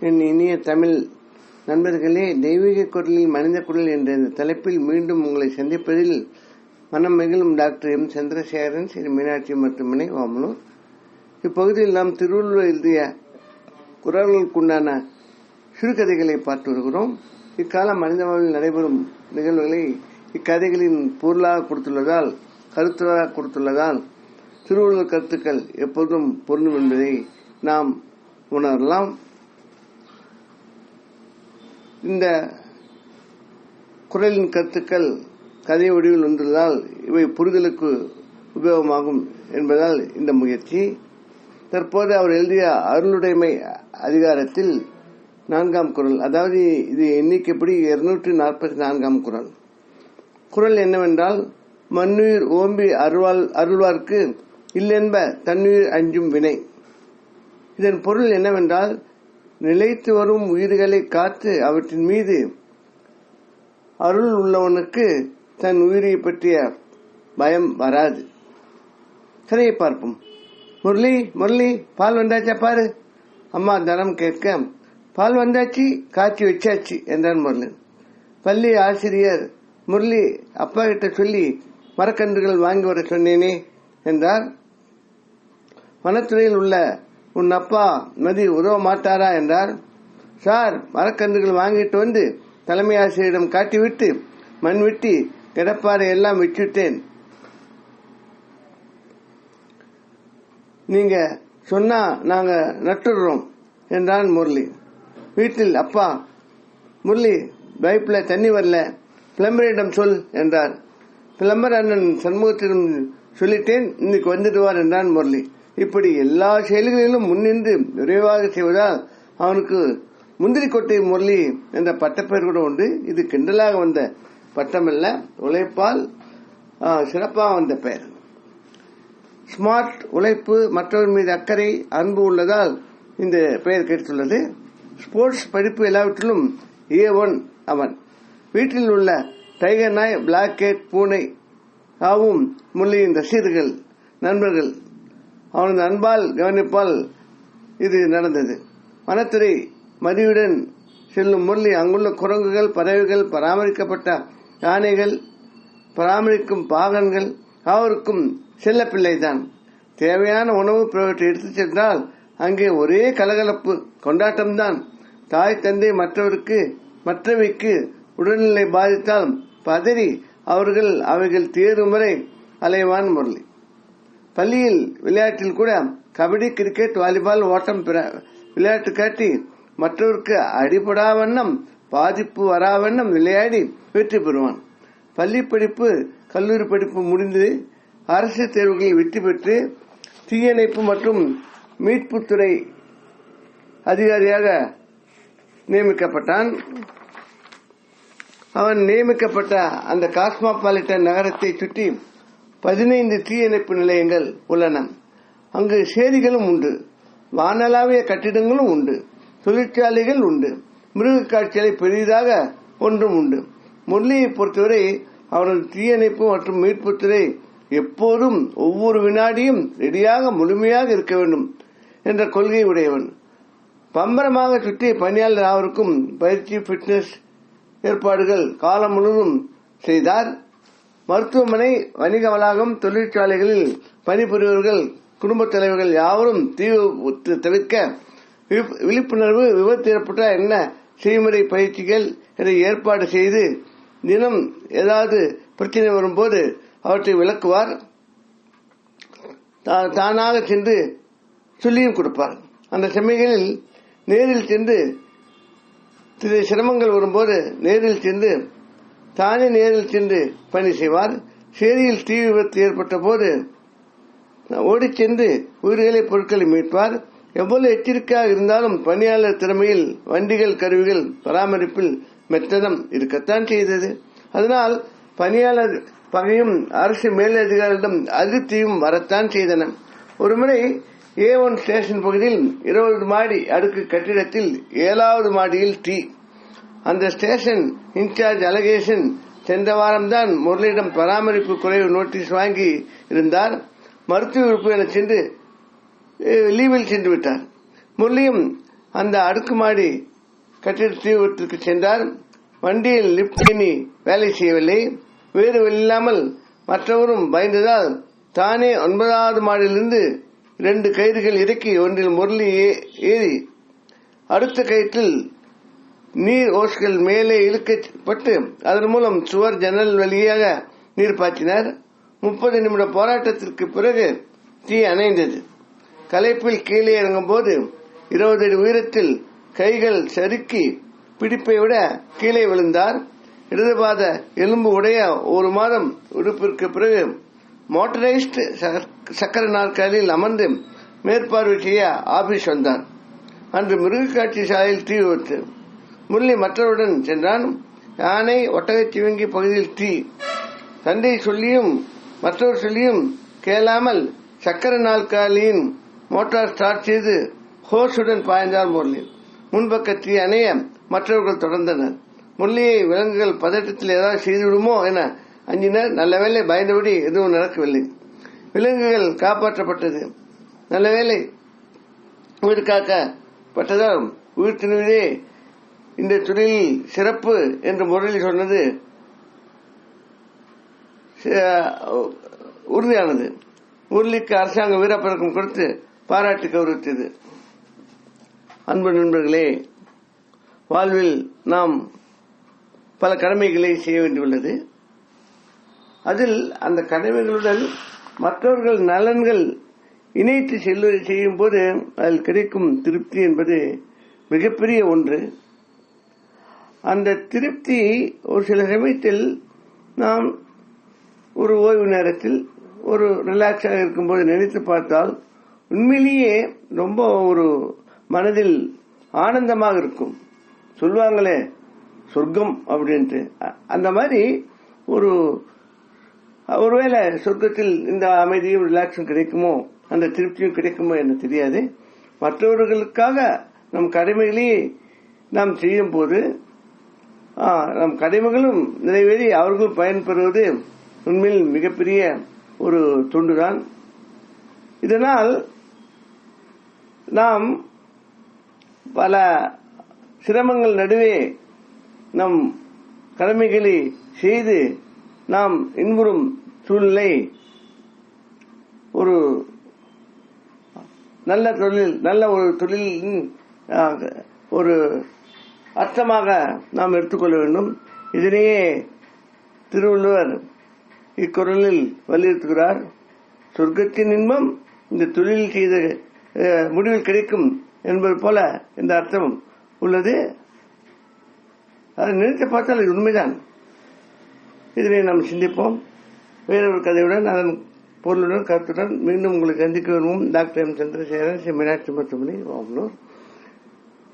என் இனிய தமிழ் நண்பர்களே தெய்வீக குரலில் மனித குரல் என்ற இந்த தலைப்பில் மீண்டும் உங்களை சந்திப்பதில் மனம் மகிழும் டாக்டர் எம். சந்திரசேகரன் ஸ்ரீ மீனாட்சி மருத்துவமனை வாமலூர் இப்பகுதியில் நாம் திருவள்ளுவர் எழுதிய குரல்களுக்குண்டான சிறுகதைகளை பார்த்து வருகிறோம். இக்கால மனித வாழ்வில் நடைபெறும் நிகழ்வுகளை இக்கதைகளின் பொருளாக கொடுத்துள்ளதால் கருத்துராக கொடுத்துள்ளதால் திருவள்ளுவர் கருத்துக்கள் எப்போதும் பொருந்தும் என்பதை நாம் உணரலாம். இந்த குரலின் கருத்துக்கள் கதை வடிவில் வந்துள்ளதால் இவை புரிதலுக்கு உபயோகமாகும் என்பதால் இந்த முயற்சி. தற்போது அவர் எழுதிய அருளுடைமை அதிகாரத்தில் நான்காம் குரல் அதாவது இது எண்ணிக்கைப்படி இருநூற்றி நாற்பத்தி நான்காம் குரல். குரல் என்னவென்றால் மண்ணுயிர் ஓம்பி அருள்வாள் அருள்வார்க்கு இல்லென்ப தன்னுயிர் அஞ்சும் வினை. இதன் பொருள் என்னவென்றால் நிலைத்து வரும் உயிர்களை காத்து அவற்றின் மீது அருள் உள்ளவனுக்கு தன் உயிரை பற்றிய பயம் வராது. கதையை பார்ப்போம். முரளி முரளி பால் வந்தாச்சா பாரு? அம்மா தனம் கேட்க பால் வந்தாச்சு காய்ச்சி வச்சாச்சு என்றான் முரளி. பள்ளி ஆசிரியர் முரளி அப்பா கிட்ட சொல்லி மரக்கன்றுகள் வாங்கி வர சொன்னேனே என்றார். வனத்துறையில் உள்ள உன் அப்பா மதி உதவ மாட்டாரா என்றார். சார் மரக்கன்றுகள் வாங்கிட்டு வந்து தலைமை ஆசிரியரிடம் காட்டிவிட்டு மண் வெட்டி கிடப்பாறை எல்லாம் விட்டுட்டேன் நீங்க சொன்னா நாங்க நட்டுடுறோம் என்றான் முரளி. வீட்டில் அப்பா முரளி பைப்ல தண்ணி வரல பிளம்பரிடம் சொல் என்றார். பிளம்பர் அண்ணன் சண்முகத்திடம் சொல்லிட்டேன் இன்னைக்கு வந்துடுவார் என்றான் முரளி. இப்படி எல்லா செயல்களிலும் முன்னின்று விரைவாக செய்வதால் அவனுக்கு முந்திரி கொட்டை முரளி என்ற பட்டப்பெயர் கூட உண்டு. இது கிண்டலாக வந்த பட்டமல்ல உழைப்பால் சிறப்பாக வந்த பெயர். ஸ்மார்ட் உழைப்பு மற்றவர் மீது அக்கறை அன்பு உள்ளதால் இந்த பெயர் கிடைத்துள்ளது ஸ்போர்ட்ஸ் படிப்பு எல்லாவற்றிலும் ஏ ஒன் அவன். வீட்டில் உள்ள டைகர் நாய் பிளாக் கேட் பூனை ஆவும் முள்ளியின் ரசிகர்கள் நண்பர்கள் அவனது அன்பால் கவனிப்பால் இது நடந்தது. வனத்துறை மதியுடன் செல்லும் முரளி அங்குள்ள குரங்குகள் பறவைகள் பராமரிக்கப்பட்ட யானைகள் பராமரிக்கும் பாகன்கள் அவருக்கும் செல்ல பிள்ளைதான். தேவையான உணவு பிறவற்றை எடுத்துச் சென்றால் அங்கே ஒரே கலகலப்பு கொண்டாட்டம்தான். தாய் தந்தை மற்றவருக்கு மற்றவைக்கு உடல்நிலை பாதித்தால் பதறி அவர்கள் அவைகள் தேரும் வரை அலைவான் முரளி. பள்ளியில் விளையாட்டில் கூட கபடி கிரிக்கெட் வாலிபால் ஓட்டம் விளையாட்டு காட்டி மற்றவருக்கு அடிபடா வண்ணம் பாதிப்பு வரா வண்ணம் விளையாடி வெற்றி பெறுவான். பள்ளி படிப்பு கல்லூரி படிப்பு முடிந்து அரசு தேர்வுகளில் வெற்றி பெற்று தீயணைப்பு மற்றும் மீட்புத்துறை அதிகாரியாக நியமிக்கப்பட்டான். அவன் நியமிக்கப்பட்ட அந்த காஸ்மாபாலிட்டன் நகரத்தை சுற்றி பதினைந்து தீயணைப்பு நிலையங்கள் உள்ளன. அங்கு சேரிகளும் உண்டு. வானளாவிய கட்டிடங்களும் உண்டு. தொழிற்சாலைகள் உண்டு. மிருக காட்சிகளை பெரிதாக ஒன்றும் உண்டு. முரளியை பொறுத்தவரை அவரது தீயணைப்பு மற்றும் மீட்புத்துறை எப்போதும் ஒவ்வொரு வினாடியும் ரெடியாக முழுமையாக இருக்க வேண்டும் என்ற கொள்கை உடையவன். பம்பரமாக சுற்றி பணியாளர் அவருக்கும் பயிற்சி பிட்னஸ் ஏற்பாடுகள் காலம் முழுவதும் செய்தார். மருத்துவமனை வணிக வளாகம் தொழிற்சாலைகளில் பணிபுரிவர்கள் குடும்பத் தலைவர்கள் யாவரும் தீவு தவிர்க்க விழிப்புணர்வு விபத்து ஏற்பட்டால் என்ன செய்முறை பயிற்சிகள் இதை ஏற்பாடு செய்து தினம் ஏதாவது பிரச்சனை வரும்போது அவற்றை விளக்குவார். தானாக சென்று சொல்லியும் கொடுப்பார். அந்த சமயங்களில் நேரில் சென்று சில சிரமங்கள் வரும்போது நேரில் சென்று தானே நேரில் சென்று பணி செய்வார்? சேரியில் தீ விபத்து ஏற்பட்ட போது ஓடி சென்று உயிர்களை பொருட்களை மீட்பார். எவ்வளவு எச்சரிக்கையாக இருந்தாலும் பணியாளர் திறமையில் வண்டிகள் கருவிகள் பராமரிப்பில் மெத்தனம் இருக்கத்தான் செய்தது. அதனால் பணியாளர் பகையும் அரசு மேலதிகாரிகளிடம் அதிருப்தியும் வரத்தான் செய்தன. ஒருமுறை ஏ ஒன் ஸ்டேஷன் பகுதியில் இருபது மாடி அடுக்கு கட்டிடத்தில் ஏழாவது மாடியில் டீ அந்த ஸ்டேஷன் இன்சார்ஜ் அலகேஷன் சென்ற வாரம்தான் முரளியிடம் பராமரிப்பு குறைவு நோட்டீஸ் வாங்கி இருந்தார். மருத்துவ உறுப்பு என சென்று லீவில் சென்று விட்டார். முரளியும் அந்த அடுக்குமாடி கட்டிட தீவிரத்திற்கு சென்றார். வண்டியில் லிப்ட் இனி வேலை செய்யவில்லை. வேறு இல்லாமல் மற்றவரும் பயந்ததால் தானே ஒன்பதாவது மாடியிலிருந்து இரண்டு கயிறுகள் இறக்கி ஒன்றில் முரளி ஏ- ஏறி அடுத்த கயிற்றில் நீர் ஓஸ்கள் மேலே இழுக்கப்பட்டு அதன் மூலம் சுவர் ஜன்னல் வழியாக நீர் பாய்ச்சினார். முப்பது நிமிட போராட்டத்திற்கு பிறகு தீ அணைந்தது. கலைப்பில் கீழே இறங்கும் போது இருபது அடி உயரத்தில் கைகள் சறுக்கி பிடிப்பை விட கீழே விழுந்தார். இடதுபாத எலும்பு உடைய ஒரு மாதம் விடுப்பிற்கு பிறகு மோட்டரைஸ்டு சக்கர நாற்காலியில் அமர்ந்து மேற்பார்வை செய்ய ஆபீஸ் வந்தார். அன்று மிருகக்காட்சி சாலையில் தீ விபத்து. முரளி மற்றவருடன் சென்றான். யானை ஒட்டகச்சிவங்கி பகுதியில் தீ. தந்தை சொல்லியும் மற்றவர் சொல்லியும் கேளாமல் சக்கர நாற்காலியின் மோட்டார் ஸ்டார்ட் செய்து ஹோஸுடன் பாய்ந்தார் முரளி. முன்பக்க தீ அணைய மற்றவர்கள் தொடர்ந்தனர். முரளியை விலங்குகள் பதட்டத்தில் ஏதாவது செய்துவிடுமோ என அஞ்சினர். நல்லவேளை பயந்தபடி எதுவும் நடக்கவில்லை. விலங்குகள் காப்பாற்றப்பட்டது. நல்லவேளை உயிர் காக்கப்பட்டதால் உயிர் திணுவதே இந்த தொழிலில் சிறப்பு என்று முறையில் சொன்னது உறுதியானது. முரளிக்கு அரசாங்கம் வீரப்பழக்கம் கொடுத்து பாராட்டு கௌரவித்தது. அன்பு நண்பர்களே வாழ்வில் நாம் பல கடமைகளை செய்ய வேண்டியுள்ளது. அதில் அந்த கடமைகளுடன் மற்றவர்கள் நலன்கள் இணைத்து செல்வதை செய்யும் போது அதில் கிடைக்கும் திருப்தி என்பது மிகப்பெரிய ஒன்று. அந்த திருப்தி ஒரு சில சமயத்தில் நாம் ஒரு ஓய்வு நேரத்தில் ஒரு ரிலாக்ஸாக இருக்கும்போது நினைத்து பார்த்தால் உண்மையிலேயே ரொம்ப ஒரு மனதில் ஆனந்தமாக இருக்கும். சொல்லுவாங்களே சொர்க்கம் அப்படின்ட்டு. அந்த மாதிரி ஒரு ஒருவேளை சொர்க்கத்தில் இந்த அமைதியும் ரிலாக்ஸும் கிடைக்குமோ அந்த திருப்தியும் கிடைக்குமோ என்று தெரியாது. மற்றவர்களுக்காக நம் கடமைகளையே நாம் செய்யும் போது நம் கடமைகளும் நிறைவேறி அவர்கள் பயன்பெறுவது உண்மையில் மிகப்பெரிய ஒரு தொண்டுதான். இதனால் நாம் பல சிரமங்கள் நடுவே நம் கடமைகளை செய்து நாம் இன்புறும் சூழ்நிலை ஒரு நல்ல தொழில் நல்ல ஒரு தொழிலின் ஒரு அர்த்தமாக நாம் எடுத்துக்கொள்ள வேண்டும். இதனையே திருவள்ளுவர் இக்குரலில் வலியுறுத்துகிறார். சொர்க்கத்தின் இன்பம் இந்த தொழில் செய்த முடிவில் கிடைக்கும் என்பது போல இந்த அர்த்தம் உள்ளது. அதை நினைத்து பார்த்தால் இது உண்மைதான். இதனை நாம் சிந்திப்போம். வேறொரு கதையுடன் அதன் பொருளுடன் கருத்துடன் மீண்டும் உங்களுக்கு சந்திக்க வருவோம் டாக்டர் எம். சந்திரசேகரன் மீனாட்சி மருத்துவமனை ஓமலூர்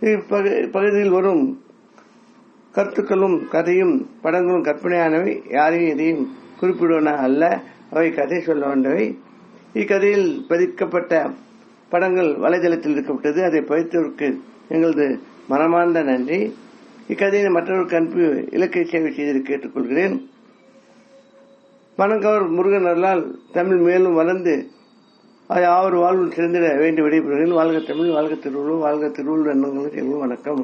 இப்பகு- பகுதியில் வரும் கருத்துக்களும் கதையும் படங்களும் கற்பனையானவை யாரையும் எதையும் குறிப்பிடுவன அல்ல. அவை கதை சொல்ல வேண்டவை. இக்கதையில் பதிக்கப்பட்ட படங்கள் வலைதளத்தில் இருக்கப்பட்டது. அதை பதித்தவருக்கு எங்களது மனமார்ந்த நன்றி. இக்கதையை மற்றவருக்கு அனுப்பி இலக்கை சேவை செய்து கேட்டுக்கொள்கிறேன். மனங்கவர் முருகன் அருளால் தமிழ் மேலும் வளர்ந்து அது ஆவர் வாழ்வில் சிறந்திட வேண்டி விடைபெறுகிறேன். வாழ்க தமிழ் வாழ்க திருவள்ளுவர் வாழ்க திருவள்ளுவர் எண்ணங்களுக்கு எங்களும் வணக்கம்.